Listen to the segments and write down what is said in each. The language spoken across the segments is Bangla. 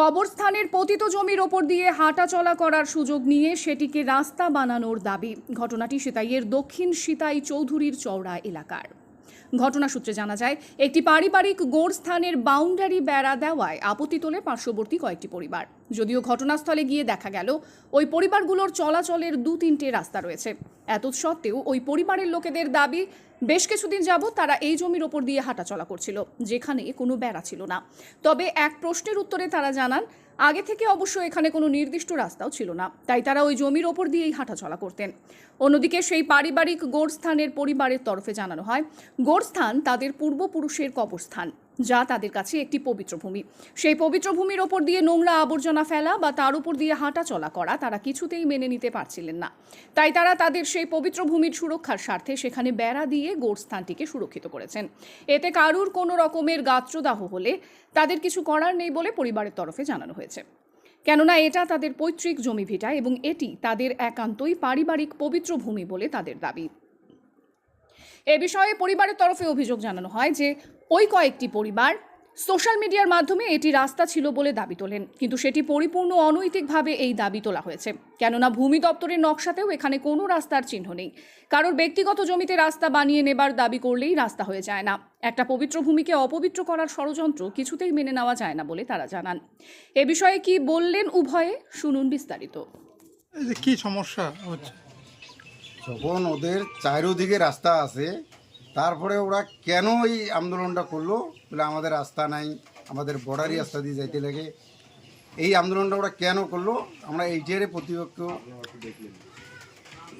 কবরস্থানের পতিত জমির ওপর দিয়ে হাঁটা চলা করার সুযোগ নিয়ে সেটিকে রাস্তা বানানোর দাবি। ঘটনাটি সিতাইয়ের দক্ষিণ সিতাই চৌধুরীর চৌড়া এলাকার। ঘটনা সূত্রে জানা যায়, একটি পারিবারিক গোরস্থানের বাউন্ডারি বেড়া দেওয়ায় আপত্তি তোলে পার্শ্ববর্তী কয়েকটি পরিবার। যদিও ঘটনাস্থলে গিয়ে দেখা গেল, ওই পরিবারগুলোর চলাচলের দু তিনটে রাস্তা রয়েছে। এত সত্ত্বেও ওই পরিবারের লোকেদের দাবি, বেশ কিছুদিন যাবৎ তারা এই জমির ওপর দিয়ে হাঁটাচলা করছিল, যেখানে কোনো বেড়া ছিল না। তবে এক প্রশ্নের উত্তরে তারা জানান আগে থেকে অবশ্য এখানে কোনো নির্দিষ্ট রাস্তাও ছিল না। তাই তারা ওই জমির ওপর দিয়েই হাঁটাচলা করতেন। অন্যদিকে সেই পারিবারিক গোরস্থানের পরিবারের তরফে জানানো হয়, গোরস্থান তাদের পূর্বপুরুষের কবরস্থান। যা তাদের কাছে একটি পবিত্র ভূমি। সেই পবিত্র ভূমির ওপর দিয়ে নোংরা আবর্জনা ফেলা বা তার উপর দিয়ে হাঁটা চলা করা তারা কিছুতেই মেনে নিতে পারছিলেন না। তাই তারা তাদের সেই পবিত্র ভূমির সুরক্ষার স্বার্থে সেখানে বেড়া দিয়ে গোরস্থানটিকে সুরক্ষিত করেছেন। এতে কারুর কোনো রকমের গাত্রদাহ হলে তাদের কিছু করার নেই বলে পরিবারের তরফে জানানো হয়েছে। কেননা এটা তাদের পৈতৃক জমি ভিটা এবং এটি তাদের একান্তই পারিবারিক পবিত্র ভূমি বলে তাদের দাবি। এ বিষয়ে পরিবারের তরফে অভিযোগ জানানো হয় যে ওই কয়েকটি পরিবার সোশ্যাল মিডিয়ার মাধ্যমে এটি রাস্তা ছিল বলে দাবি তোলেন। কিন্তু সেটি পরিপূর্ণ অনৈতিকভাবে এই দাবি তোলা হয়েছে। কেননা ভূমি দপ্তরের নকশাতেও এখানে কোনো রাস্তার চিহ্ন নেই। কারোর ব্যক্তিগত জমিতে রাস্তা বানিয়ে নেবার দাবি করলেই রাস্তা হয়ে যায় না। একটা পবিত্র ভূমিকে অপবিত্র করার ষড়যন্ত্র কিছুতেই মেনে নেওয়া যায় না বলে তারা জানান। এ বিষয়ে কি বললেন উভয়ে? শুনুন বিস্তারিত। এই যে কি সমস্যা হচ্ছে? যখন ওদের চারিদিকে রাস্তা আছে তারপরে ওরা কেন এই আন্দোলনটা করল? বলে আমাদের রাস্তা নাই, আমাদের বর্ডারি রাস্তা দিয়ে যাইতে লাগে। এই আন্দোলনটা ওরা কেন করল? আমরা এইটারে প্রতিপক্ষ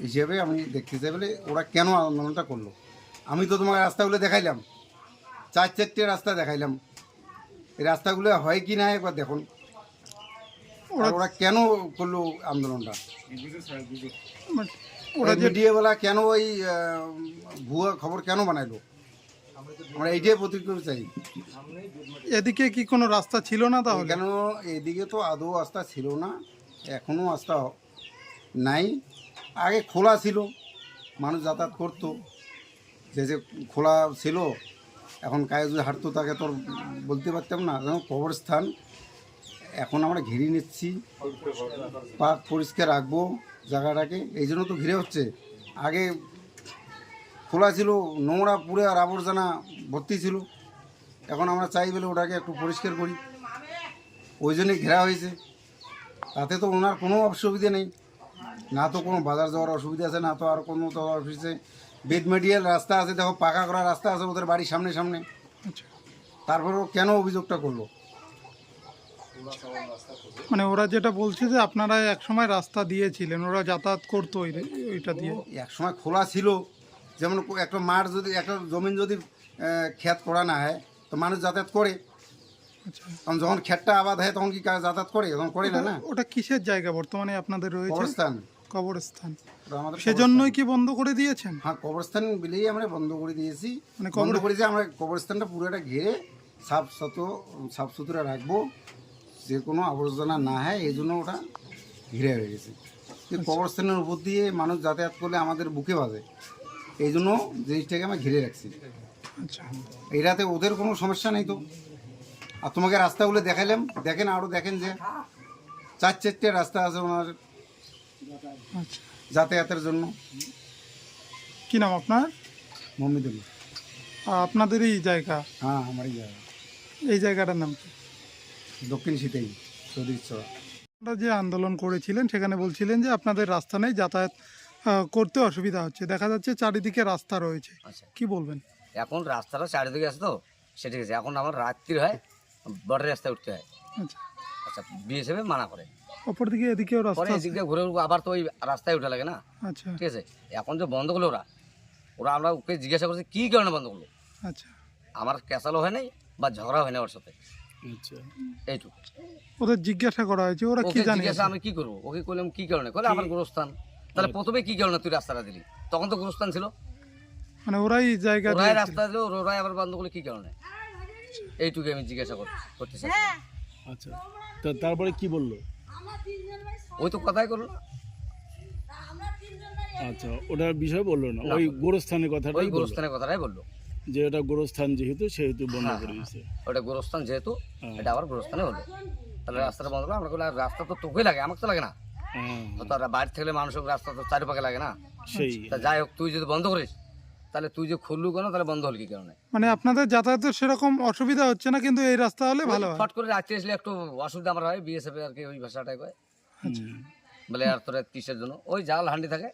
হিসেবে আমি দেখতে চাই বলে ওরা কেন আন্দোলনটা করল? আমি তো তোমাকে রাস্তাগুলো দেখাইলাম। চার চারটে রাস্তা দেখাইলাম। এই রাস্তাগুলো হয় কি না একবার দেখুন। ওরা কেন করল আন্দোলনটা? ওরা যে মিডিয়াওয়ালা কেন ওই ভুয়া খবর কেন বানাইলো? আমরা এইটাই প্রতিক্রিয়া চাই। এদিকে কি কোনো রাস্তা ছিল না তাহলে? কেন এদিকে তো আদৌ রাস্তা ছিল না এখনও রাস্তা নাই। আগে খোলা ছিল মানুষ যাতায়াত করতো। যে যে খোলা ছিল এখন কায়ে যদি হাঁটতো তাকে তোর বলতে পারতাম না। যেমন কবরস্থান এখন আমরা ঘিরে নিচ্ছি পাক পরিষ্কার রাখব। জায়গাটাকে এই জন্য তো ঘিরে হচ্ছে। আগে খোলা ছিল নোংরা পুড়ে আর আবর্জনা ভর্তি ছিল। এখন আমরা চাই বলে ওটাকে একটু পরিষ্কার করি। ওই জন্যই ঘেরা হয়েছে। তাতে তো ওনার কোনো অসুবিধে নেই। না তো কোনো বাজার যাওয়ার অসুবিধা আছে না তো আর কোনো তো অফিসে বেদ মেডিয়াল রাস্তা আছে দেখো পাকা করা রাস্তা আছে ওদের বাড়ির সামনে সামনে। আচ্ছা। তারপরেও কেন অভিযোগটা করল? মানে ওরা যেটা বলছে যে আপনারা এক সময় রাস্তা দিয়েছিলেন ওরা যাতায়াত করতো ওই ওইটা দিয়ে। এক সময় খোলা ছিল। যেমন একটা মাঠ যদি একটা জমিন যদি ক্ষেত করা না হয় তো মানুষ যাতায়াত করে। আচ্ছা। কারণ যখন ক্ষেতটা আবাদ হয় তখন কি যাতায়াত করে? তখন করে না না? ওটা কিসের জায়গা? বর্তমানে আপনাদের রয়েছে? কবরস্থান। কবরস্থান। আমাদের সেজন্যই কি বন্ধ করে দিয়েছেন? হ্যাঁ কবরস্থান বিলেই আমরা বন্ধ করে দিয়েছি। মানে বন্ধ কবর- করেছি আমরা কবরস্থানটা পুরোটা ঘিরে সাফ সত সাফ সুতরা রাখব। যে কোনো আবর্জনা না হয় এই জন্য ওটা ঘিরে হয়ে গেছে। কিন্তু কবরস্থানের উপর দিয়ে মানুষ যাতায়াত করলে আমাদের বুকে বাজে। এই জন্য জিনিসটাকে আমরা ঘিরে রাখছি। আচ্ছা। এটাতে ওদের কোনো সমস্যা নেই তো? আর তোমাকে রাস্তাগুলো দেখালাম দেখেন আরও দেখেন যে চার চারটে রাস্তা আছে ওনার আচ্ছা। যাতায়াতের জন্য। কি নাম আপনার? মমিদুল আপনাদেরই জায়গা? হ্যাঁ আমারই জায়গা। এই জায়গাটার নাম কি? দক্ষিণ শীতেই চৌধুরী চড়া আপনারা যে আন্দোলন করেছিলেন সেখানে বলছিলেন যে আপনাদের রাস্তা নেই যাতায়াত আহ, করতে অসুবিধা হচ্ছে। দেখা যাচ্ছে চারিদিকে রাস্তা রয়েছে। আচ্ছা। কি বলবেন? এখন রাস্তাটা চারিদিকে আছে তো সেটা ঠিক আছে। এখন আমার রাত্রি হয় বর্ডার রাস্তায় উঠতে হয়। আচ্ছা। আচ্ছা বিএসএফ মানা করে। অপর দিকে এদিকেও পরে রাস্তা এদিক দিয়ে ঘুরে ঘুরে আবার তো ওই রাস্তায় উঠে লাগে না। আচ্ছা। ঠিক আছে? এখন যে বন্ধ করল ওরা ওরা আমরা ওকে জিজ্ঞাসা করছি কী কারণে বন্ধ করল? আচ্ছা। আমার ক্যাসালও হয় নাই বা ঝগড়া হয় না ওর সাথে। এইটুকু ওদের জিজ্ঞাসা করা হয়েছে ওরা কি ওকে জানে জিজ্ঞাসা আমি কি করব? ওকে করলাম কি কারণে? আমার গোরস্থান। তাহলে প্রথমে কি কারণে তুই রাস্তাটা দিলি? তখন তো গোরস্থান ছিল। মানে ওরাই জায়গা ওরাই দিয়েছিল। রাস্তা দিল ওরাই আবার বন্ধ করলে কি কারণে? এইটুকু আমি জিজ্ঞাসা কর- করতে চাই আচ্ছা। তো তারপরে কি বলল? ওই তো কথাই করল। আচ্ছা ওটার বিষয় বলল না? ওই গোরস্থানের ওই বলল। গোরস্থানের কথাটাই বলল। যে এটা গোরস্থান যেহেতু সেহেতু বন্ধ হ্যাঁ, করে দিয়েছে ওটা গোরস্থান যেহেতু হ্যাঁ। এটা আবার গোরস্থানে হলো তাহলে রাস্তাটা বন্ধ করল আমরা বললাম রাস্তা তো তোকে লাগে আমাকে তো লাগে না। হ্যাঁ, তো বাইরে থাকলে মানুষের রাস্তা তো চারিপাকে লাগে না। সেই। যাই হোক তুই যদি বন্ধ করিস তাহলে তুই যে খুললু কেন তাহলে বন্ধ হল কি কারণে? মানে আপনাদের যাতায়াতের সেরকম অসুবিধা হচ্ছে না কিন্তু এই রাস্তা হলে ভালো হয়। ফট করে রাত্রে আসলে একটু অসুবিধা আমার হয় বিএসএফ আর কি ওই ভাষাটাই কয়। বলে আর তোরা কিসের জন্য? ওই জাল হান্ডি থাকে।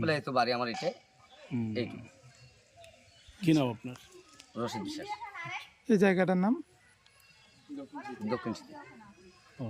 বলে এই তো বাড়ি আমার এটাই। এইটুকু। কি নাম আপনার? রশিদ বিশ্বাস। এই জায়গাটার নাম? দক্ষিণ সিটি। ও।